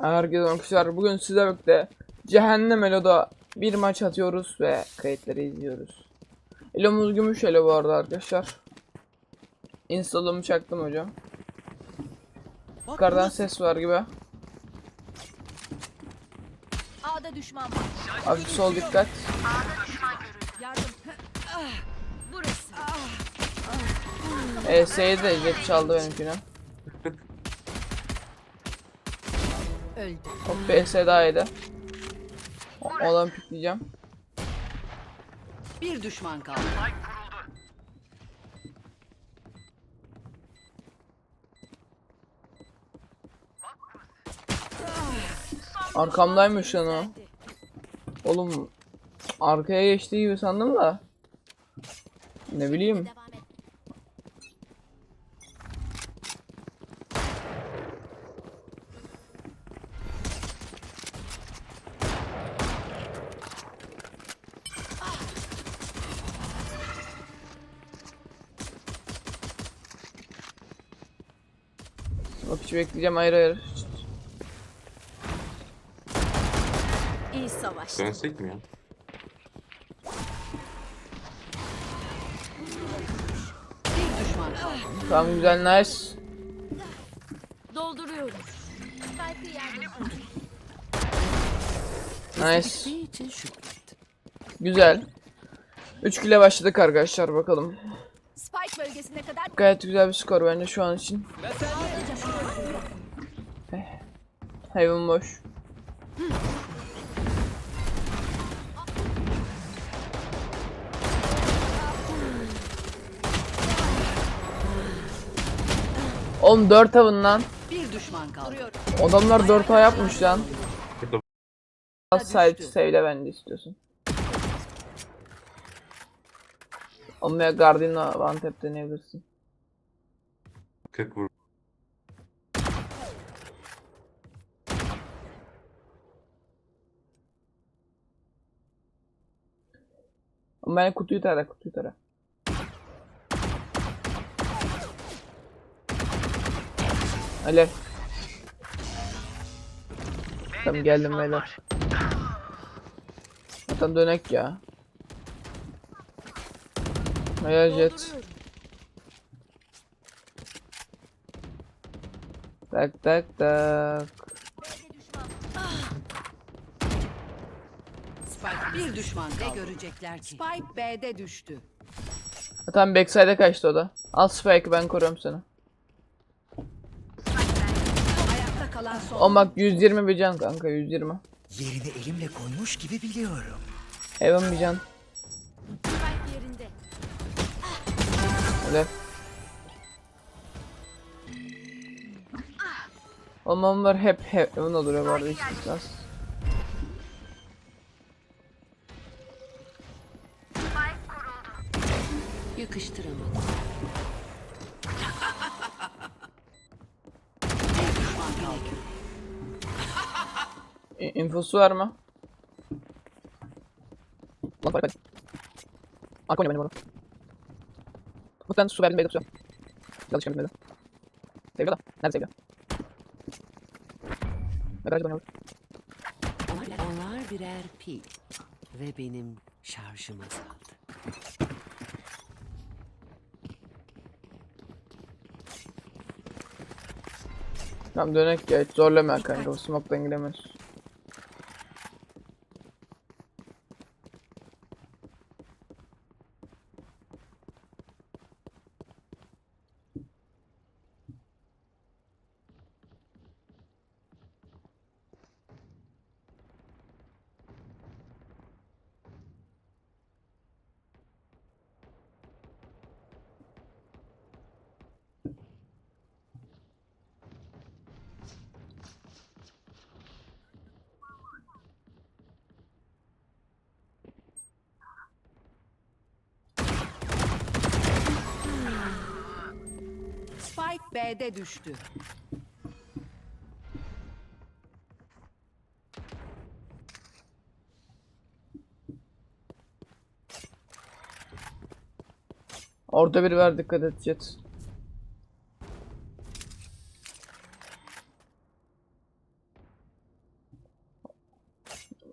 Herkese arkadaşlar bugün sizlerle birlikte Cehennem Elo'da bir maç atıyoruz ve kayıtları izliyoruz. Elomuz gümüş elo bu arada arkadaşlar. Install'ımı çaktım hocam. Yukarıdan ses var gibi. A'da düşman var. Hafif sol dikkat. Yardım. Ah, Burası. ES'yi de çaldı benimkine. Öldü. Hop daha. O- Olan pikleyeceğim. Bir düşman kaldı. Arkamdaymış lan o. Oğlum arkaya geçtiği gibi sandım da. Ne bileyim. Bekleyeceğim hayır hayır. İyi savaş. Dönsek mi ya? Bir düşman. Tamam güzel nice. Dolduruyorum. Nice. Bir için şükret. Güzel. 3 kile başladık arkadaşlar bakalım. Spike bölgesine kadar Gayet güzel bir skor bence şu an için. Heaven boş. Oğlum 4 avın lan. Bir düşman kaldı. Adamlar 4 A yapmış lan. Az sahip sevle bence istiyorsun. Olmaya Guardian'la one tap deneyebilirsin. 40 vur. Ben kutuyu tara kutuyu tara. Helal. Tamam geldim beyler. Zaten dönek ya. Helal jet. Tak tak tak. B'de düşman. Spike bir düşman ne görecekler ki? Spike B'de düştü. Zaten backside'e kaçtı o da. Al Spike'ı ben koruyorum seni. Ayakta kalan son. O bak 120 bir can kanka 120. Yerini elimle koymuş gibi biliyorum. Evan bir can. Spike yerinde. Öyle. Olmamlar hep hep Evan oluyor bu arada. İnfosu var mı? Lan bari bari. Arka oynuyor benim orada. Muhtemelen su verdim beyde tutuyor. Biraz çıkıyor bitmedi. Seviyor da. Nerede seviyor? Ne kadar oynuyor? Onlar birer pil. Ve benim şarjım azaldı. Tamam dönek hiç zorlama kanka. O smoke'dan giremez. Spike B'de düştü. Orada biri var dikkat et jet.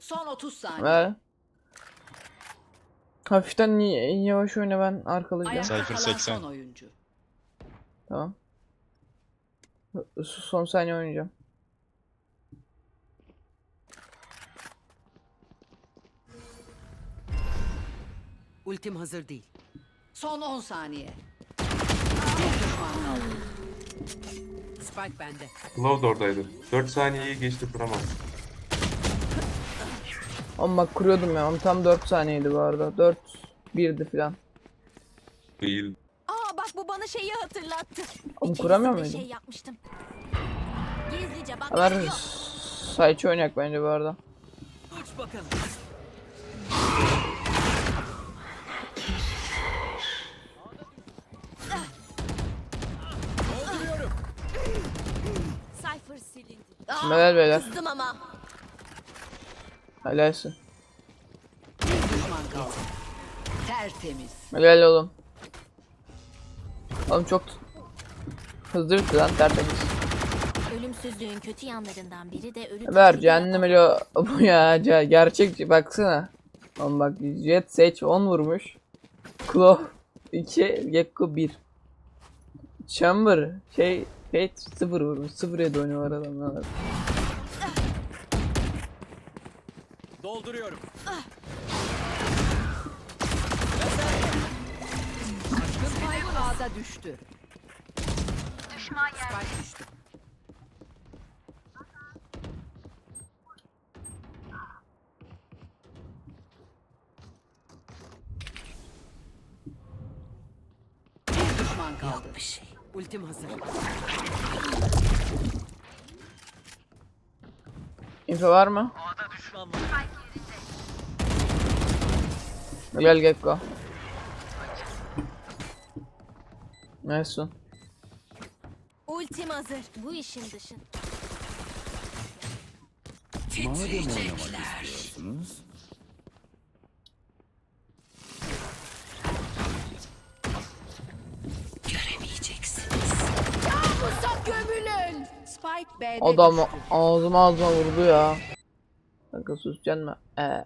Son 30 saniye. Ver. Hafiften yavaş oyna ben arkalayacağım. Ayakta Cypher kalan 80. son oyuncu. Tamam. Son saniye oynayacağım. Ultim hazır değil. Son 10 saniye. Bir düşman kaldı. Spike bende. Love da oradaydı. 4 saniyeyi geçti kuramaz. Ama bak kuruyordum ya. Tam 4 saniyeydi bu arada. 4 1'di filan. Değil. Aa bana şeyi hatırlattı. Bir kuramıyor keresinde muydun? şey yapmıştım. Gizlice bak. Geliyor. Sayçı oynayak bence bu arada. Uç bakalım. Cypher silindi. Helal beyler. Kızdım ama. Helalsin. Bir düşman kaldı. Tertemiz. Helal oğlum. Oğlum çok hızlı bitti lan tertemiz. Ölümsüzlüğün kötü yanlarından biri de ölü Ver cehennem öyle bu ya ce- gerçekçi baksana. Oğlum bak Jet Seç 10 vurmuş. Claw 2 Gekko 1. Chamber şey Fate 0 vurmuş. 0 7 oynuyor adamlar. Dolduruyorum. Spike A'da düştü. Spike düştü. Bir düşman kaldı. bir şey. Ultim hazır. Info var mı? A'da düşman var. Gel Gekko. One. Ultim hazır. Bu işin dışı. Uzak gömülün. Spike B'de Adam düştü. ağzıma ağzıma vurdu ya. Kanka susacaksın mı? Ee.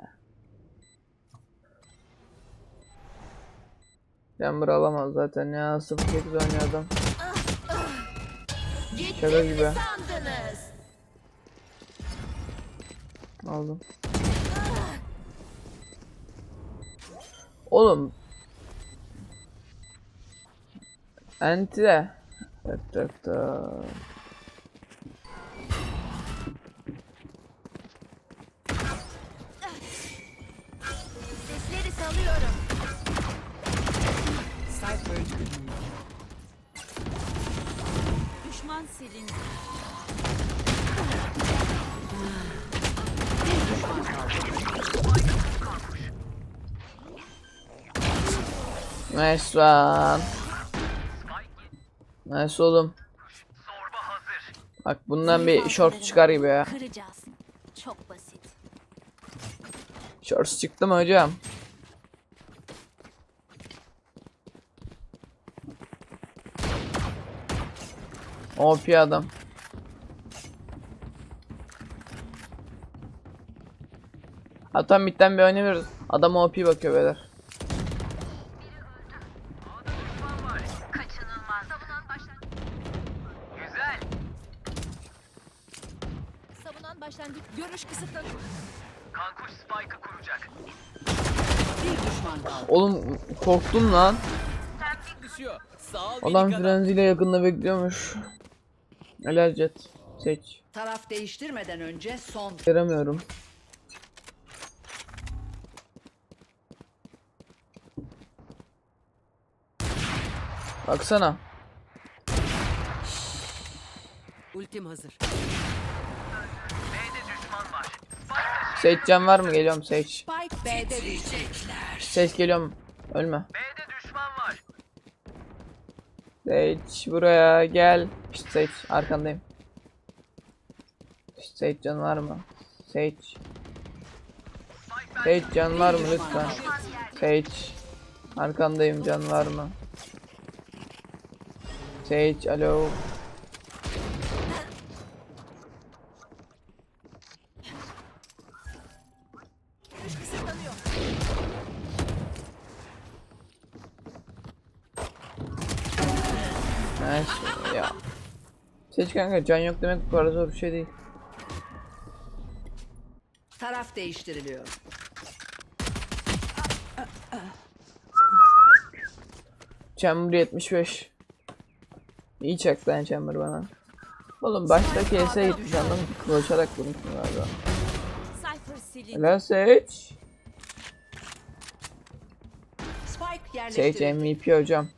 Chamber alamaz zaten ya. 0-8 oynuyor adam. Şaka gibi. Aldım. Oğlum. Anti de. Tak tak tak. Silindi. Nice one. Nice oğlum. Bak bundan bir short çıkar gibi ya. Kıracağız. Çok basit. Shorts çıktı mı hocam? OP adam. Hatta midden bir oynamıyoruz. Adam OP bakıyor beyler. Savunan başlangıç. Görüş kısıtlanıyor. Kankuş Spike'ı kuracak. Bir düşman kaldı. Oğlum korktum lan. Adam. frenziyle yakında bekliyormuş. Helal jet. Seç. Taraf değiştirmeden önce son Göremiyorum. Baksana. ultim hazır. Düşman var. Mı? Geliyorum seç. Spike B'de. Seç geliyorum. Ölme. Var. Seç buraya gel. İşte seç arkandayım. İşte seç can var mı? Seç. Seç can var mı lütfen? Seç. Arkandayım can var mı? Seç alo. Nice ya. Seç kanka can yok demek bu kadar zor bir şey değil. Taraf değiştiriliyor. Chamber 75. İyi çaktı lan Chamber bana. Oğlum baştaki S'e gitti sandım. Koşarak vurmuşum galiba. Helal Sage. Sage. MVP hocam.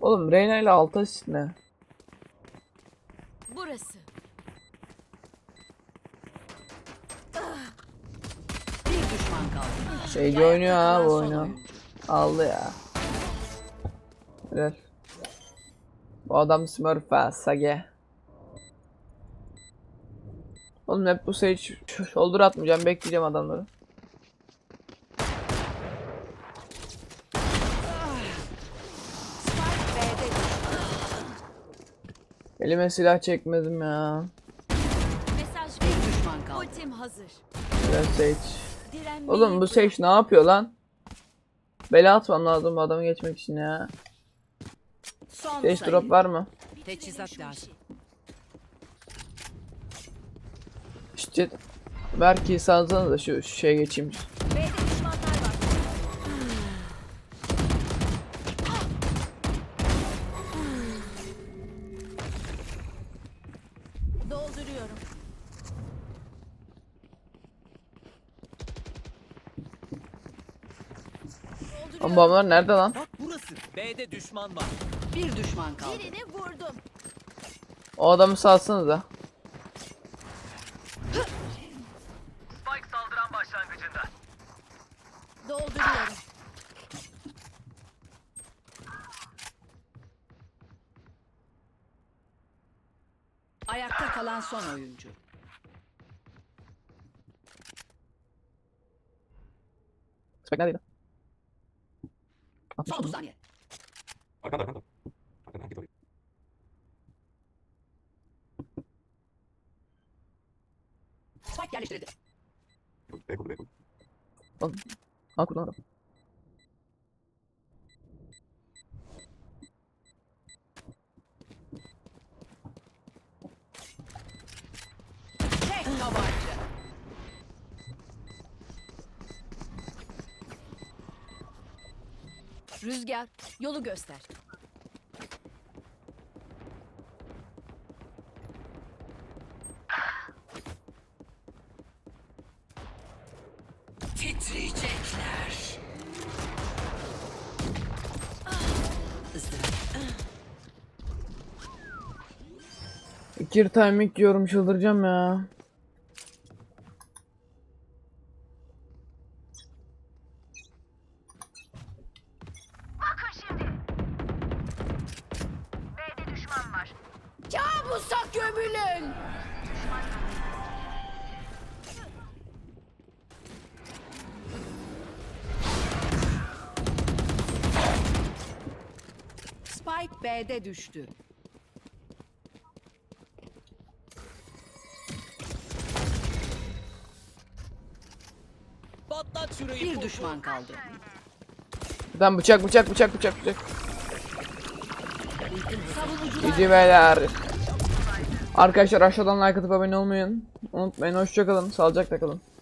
Oğlum Reyna ile 6 asist ne? Burası. Bir düşman kaldı. Ayakta oynuyor ha bu oyunu. Aldı ya. Helal. Bu adam Smurf ha Sage. Oğlum hep bu Sage sh- shoulder atmayacağım bekleyeceğim adamları. Spike B'de düştü. Elime silah çekmedim ya. Mesaj Bir düşman kaldı. Ultim hazır. Sage. Direnmeyi Oğlum bu. Sage ne yapıyor lan? Bela atmam lazım bu adamı geçmek için ya. Son sayı. drop var mı? Teçhizat lazım. İşte belki sansanız da şu, şu şeye geçeyim. Ama bombalar nerede lan? Bak burası. B'de düşman var. Bir düşman kaldı. Birini vurdum. O adamı salsanıza. Spike saldıran başlangıcında. Dolduruyorum. Ayakta kalan son oyuncu. Spek neredeydi? Son 30 saniye. Arkanda arkanda. Arkadan git oraya. Spike yerleştirildi. B kurdu B kurdu. Ha kurdan adam. Rüzgar yolu göster. Titriyecekler. İkir timing diyorum çıldıracağım ya. Spike B'de düştü. Patlat şurayı. Bir düşman kaldı. Lan bıçak bıçak bıçak bıçak bıçak. Savunucular GG beyler. Arkadaşlar aşağıdan like atıp abone olmayı unutmayın. Hoşçakalın. Sağlıcakla kalın.